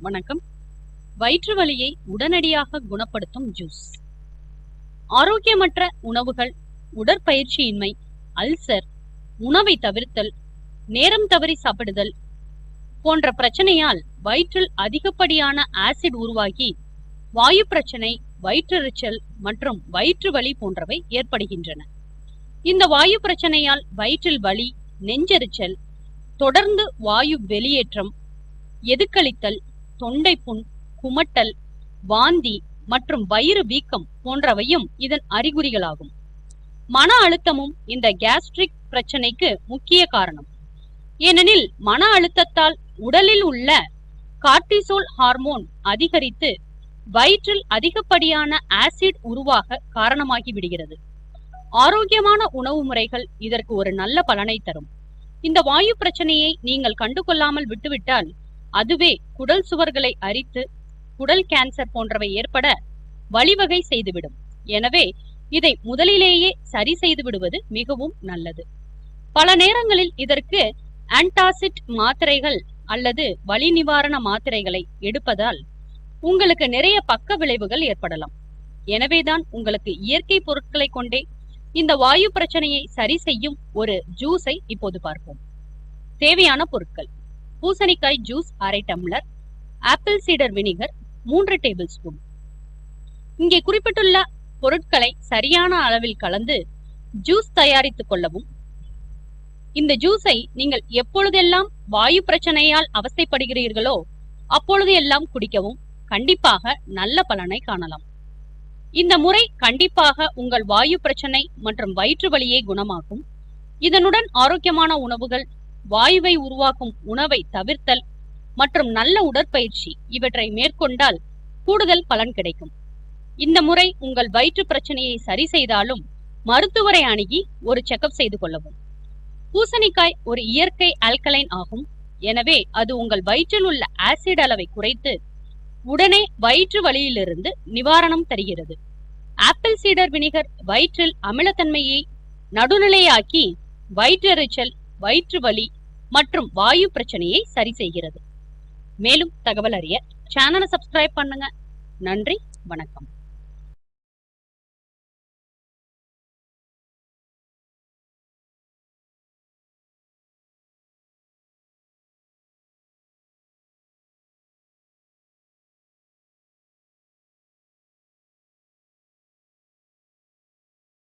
வணக்கம். வயிற்று வலியை உடனடியாக குணப்படுத்தும் ஜூஸ். ஆரோக்கியமற்ற உணவுகள் உடற்பயிற்சியின்மை அல்சர் உணவை தவிர்த்தல் நேரம் தவறி சாப்பிடுதல் போன்ற பிரச்சனையால் வயிற்றில் அதிகப்படியான ஆசிட் உருவாகி வாயு பிரச்சனை வயிற்றெரிச்சல் மற்றும் வயிற்று வலி போன்றவை ஏற்படுகின்றன. இந்த வாயு பிரச்சனையால் வயிற்றில் வலி நெஞ்செரிச்சல் தொடர்ந்து வாயு வெளியேற்றம் எதுக்களித்தல் தொண்டை புண் குமட்டல் வாந்தி மற்றும் வயிறு வீக்கம் போன்றவையும் இதன் அறிகுறிகளாகும். மன அழுத்தமும் இந்த கேஸ்ட்ரிக் பிரச்சனைக்கு முக்கிய காரணம். ஏனெனில் மன அழுத்தத்தால் உடலில் உள்ள கார்டிசோல் ஹார்மோன் அதிகரித்து வயிற்றில் அதிகப்படியான ஆசிட் உருவாக காரணமாகி விடுகிறது. ஆரோக்கியமான உணவு முறைகள் இதற்கு ஒரு நல்ல பலனை தரும். இந்த வாயு பிரச்சனையை நீங்கள் கண்டுகொள்ளாமல் விட்டுவிட்டால் அதுவே குடல் சுவர்களை அரித்து குடல் கேன்சர் போன்றவை ஏற்பட வழிவகை செய்துவிடும். எனவே இதை முதலிலேயே சரி செய்து விடுவது மிகவும் நல்லது. பல நேரங்களில் இதற்கு ஆன்டாசிட் மாத்திரைகள் அல்லது வலி நிவாரண மாத்திரைகளை எடுப்பதால் உங்களுக்கு நிறைய பக்க விளைவுகள் ஏற்படலாம். எனவேதான் உங்களுக்கு இயற்கை பொருட்களை கொண்டே இந்த வாயு பிரச்சனையை சரி செய்யும் ஒரு ஜூஸை இப்போது பார்ப்போம். தேவையான பொருட்கள். பூசணிக்காய் ஜூஸ் அரை டம்ளர் ஆப்பிள் சீடர் வினிகர் மூன்று டேபிள் ஸ்பூன். இங்கே குறிப்பிட்டுள்ள பொருட்களை சரியான அளவில் கலந்து ஜூஸ் தயாரித்துக் கொள்ளவும். இந்த ஜூஸை நீங்கள் எப்பொழுதெல்லாம் வாயு பிரச்சனையால் அவஸ்தைப்படுகிறீர்களோ அப்பொழுது எல்லாம் குடிக்கவும். கண்டிப்பாக நல்ல பலனை காணலாம். இந்த முறை கண்டிப்பாக உங்கள் வாயு பிரச்சனை மற்றும் வயிற்று வலியை குணமாக்கும். இதனுடன் ஆரோக்கியமான உணவுகள் வாயுவை உருவாக்கும் உணவை தவிர்த்தல் மற்றும் நல்ல உடற்பயிற்சி இவற்றை மேற்கொண்டால் கூடுதல் பலன் கிடைக்கும். இந்த முறை உங்கள் வயிற்று பிரச்சனையை சரி செய்தாலும் மருத்துவரை அணுகி ஒரு செக்கப் செய்து கொள்ளவும். பூசணிக்காய் ஒரு இயற்கை ஆல்கலைன் ஆகும். எனவே அது உங்கள் வயிற்றில் உள்ள ஆசிட் அளவை குறைத்து உடனே வயிற்று வலியிலிருந்து நிவாரணம் தருகிறது. ஆப்பிள் சீடர் வினிகர் வயிற்றில் அமிலத்தன்மையை நடுநிலையாக்கி வயிற்றெரிச்சல் வயிற்று வலி மற்றும் வாயு பிரச்சனையை சரி செய்கிறது. மேலும் தகவல் அறிய சேனலை சப்ஸ்கிரைப் பண்ணுங்க. நன்றி வணக்கம்.